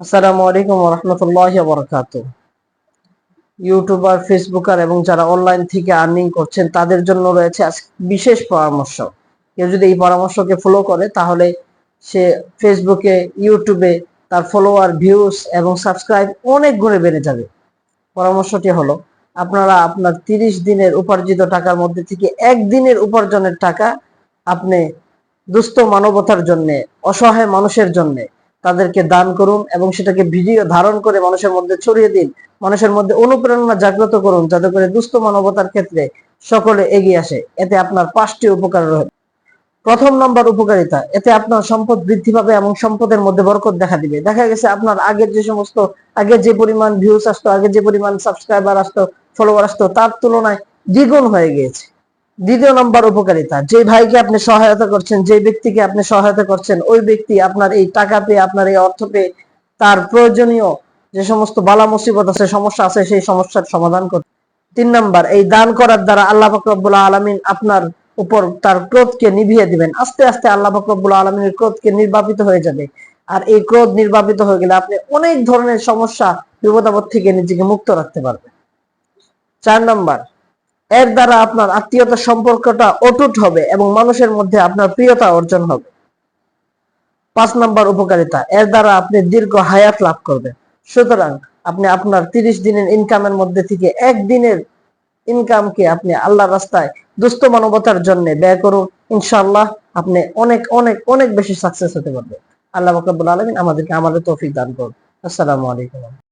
আসসালামু আলাইকুম রহমতুল্লাহ বরকাত ইউটিউবার, ফেসবুকার এবং যারা অনলাইন থেকে আর্নিং করছেন, তাদের জন্য রয়েছে বিশেষ পরামর্শ। কেউ যদি এই পরামর্শকে ফলো করে, তাহলে সে ফেসবুকে, ইউটিউবে তার ফলোয়ার ভিউজ এবং সাবস্ক্রাইব অনেক গুণে বেড়ে যাবে। পরামর্শটি হলো, আপনারা আপনার তিরিশ দিনের উপার্জিত টাকার মধ্যে থেকে একদিনের উপার্জনের টাকা আপনি দুস্থ মানবতার জন্য, অসহায় মানুষের জন্য তাদেরকে দান করুন এবং সেটাকে ভিডিও ধারণ করে মানুষের মধ্যে ছড়িয়ে দিন। মানুষের মধ্যে অনুপ্রেরণা জাগ্রত করুন যাতে করে দুস্থ মানবতার ক্ষেত্রে সকলে এগিয়ে আসে। এতে আপনার পাঁচটি উপকার রয়েছে প্রথম নম্বর উপকারিতা, এতে আপনার সম্পদ বৃদ্ধি পাবে এবং সম্পদের মধ্যে বরকত দেখা দিবে। দেখা গেছে আপনার আগের যে সমস্ত আগে যে পরিমাণ ভিউজ আসতো আগে যে পরিমাণ সাবস্ক্রাইবার আসতো ফলোয়ার আসতো, তার তুলনায় দ্বিগুণ হয়ে গিয়েছে। দ্বিতীয় নম্বর উপকারিতা, যে ভাইকে আপনি সহায়তা করছেন, যে ব্যক্তিকে আপনি সহায়তা করছেন, ওই ব্যক্তি আপনার এই টাকা পেয়ে, আপনার এই অর্থ পেয়ে তার প্রয়োজনীয় যে সমস্ত বালা মুসিবত আছে, সমস্যা আছে, সেই সমস্যার সমাধান করতে তিন নাম্বার, এই দান করার দ্বারা আল্লাহ ফকরবুল্লাহ আলমিন আপনার উপর তার ক্রোধকে নিভিয়ে দিবেন। আস্তে আস্তে আল্লাহ ফকরবুল্লাহ আলমিনের ক্রোধকে নির্বাপিত হয়ে যাবে। আর এই ক্রোধ নির্বাপিত হয়ে গেলে আপনি অনেক ধরনের সমস্যা, বিপদাপদ থেকে নিজেকে মুক্ত রাখতে পারবেন। চার নাম্বার এর দ্বারা আপনার আত্মীয়তার সম্পর্কটা অটুট হবে এবং মানুষের মধ্যে আপনার প্রিয়তা অর্জন হবে। পাঁচ নাম্বার উপকারিতা, এর দ্বারা আপনি দীর্ঘ হায়াত লাভ করবেন। সুতরাং আপনি আপনার তিরিশ দিনের ইনকামের মধ্যে থেকে একদিনের ইনকামকে আপনি আল্লাহ রাস্তায় দুস্থ মানবতার জন্য ব্যয় করুন। ইনশাআল্লাহ আপনি অনেক অনেক অনেক বেশি সাকসেস হতে পারবেন। আল্লাহ বকরবুল আলমিন আমাদেরকে আমাদের তৌফিক দান করুন। আসসালামু আলাইকুম।